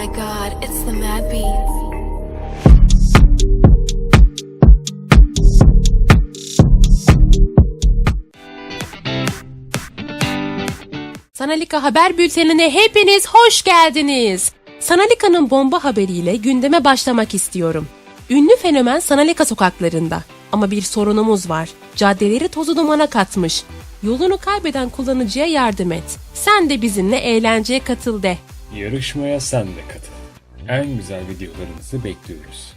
my god, it's the Mad Beats. Sanalika Haber Bülteni'ne hepiniz hoş geldiniz. Sanalika'nın bomba haberiyle gündeme başlamak istiyorum. Ünlü fenomen Sanalika sokaklarında. Ama bir sorunumuz var. Caddeleri tozu dumana katmış. Yolunu kaybeden kullanıcıya yardım et. Sen de bizimle eğlenceye katıl de. Yarışmaya sen de katıl. En güzel videolarınızı bekliyoruz.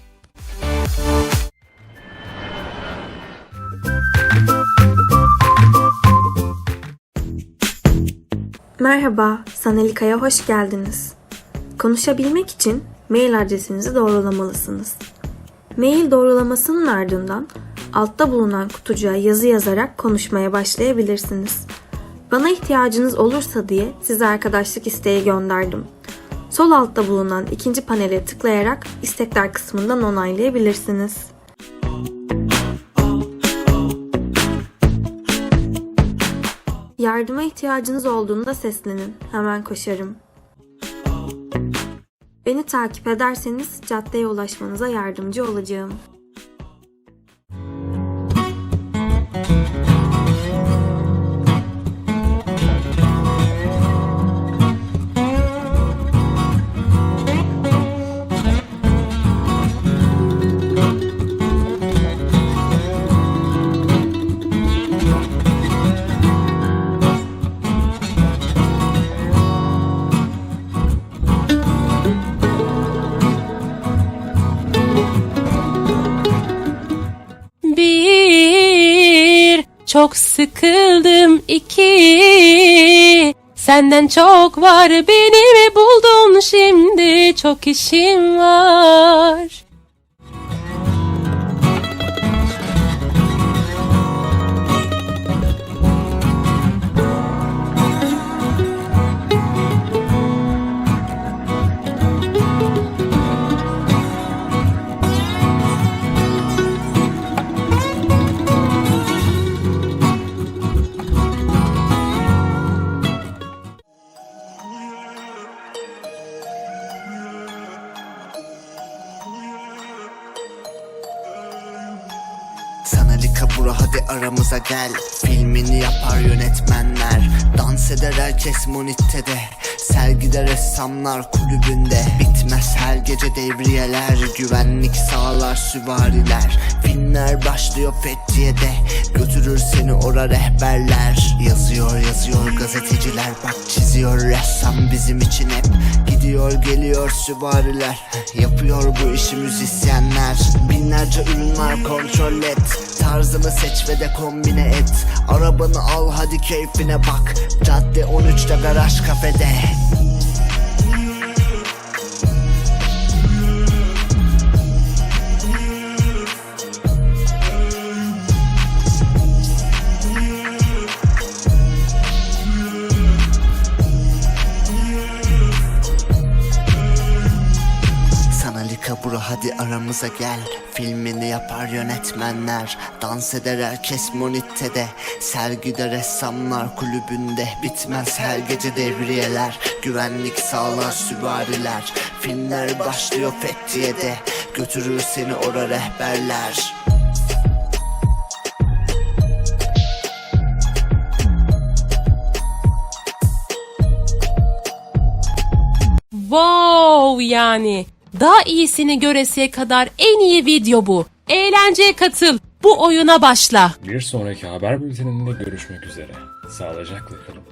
Merhaba, Sanalika'ya hoş geldiniz. Konuşabilmek için mail adresinizi doğrulamalısınız. Mail doğrulamasının ardından altta bulunan kutucuğa yazı yazarak konuşmaya başlayabilirsiniz. Bana ihtiyacınız olursa diye size arkadaşlık isteği gönderdim. Sol altta bulunan ikinci panele tıklayarak istekler kısmından onaylayabilirsiniz. Yardıma ihtiyacınız olduğunda seslenin. Hemen koşarım. Beni takip ederseniz caddeye ulaşmanıza yardımcı olacağım. Çok sıkıldım iki. Senden çok var beni mi buldun şimdi çok işim var. Sanalika bura hadi aramıza gel. Filmini yapar yönetmenler Dans eder herkes monitede Sergide ressamlar kulübünde. Bitmez her gece devriyeler Güvenlik sağlar süvariler. Filmler başlıyor Fethiye'de. Götürür seni ora rehberler. Yazıyor yazıyor gazeteciler. Bak çiziyor ressam bizim için hep. Gidiyor geliyor süvariler. Yapıyor bu işi müzisyenler. Binlerce ürün var kontrol et Tarzını seç ve de kombine et. Arabanı al hadi keyfine bak. Cadde 13'te garaj kafede Bura hadi aramıza gel. Filmini yapar yönetmenler. Dans eder herkes monitede Sergide ressamlar kulübünde. Bitmez her gece devriyeler. Güvenlik sağlar süvariler. Filmler başlıyor Fethiye'de. Götürür seni ora rehberler. Wow yani. Daha iyisini göresiye kadar en iyi video bu. Eğlenceye katıl. Bu oyuna başla. Bir sonraki haber bülteninde görüşmek üzere. Sağlıcakla kalın.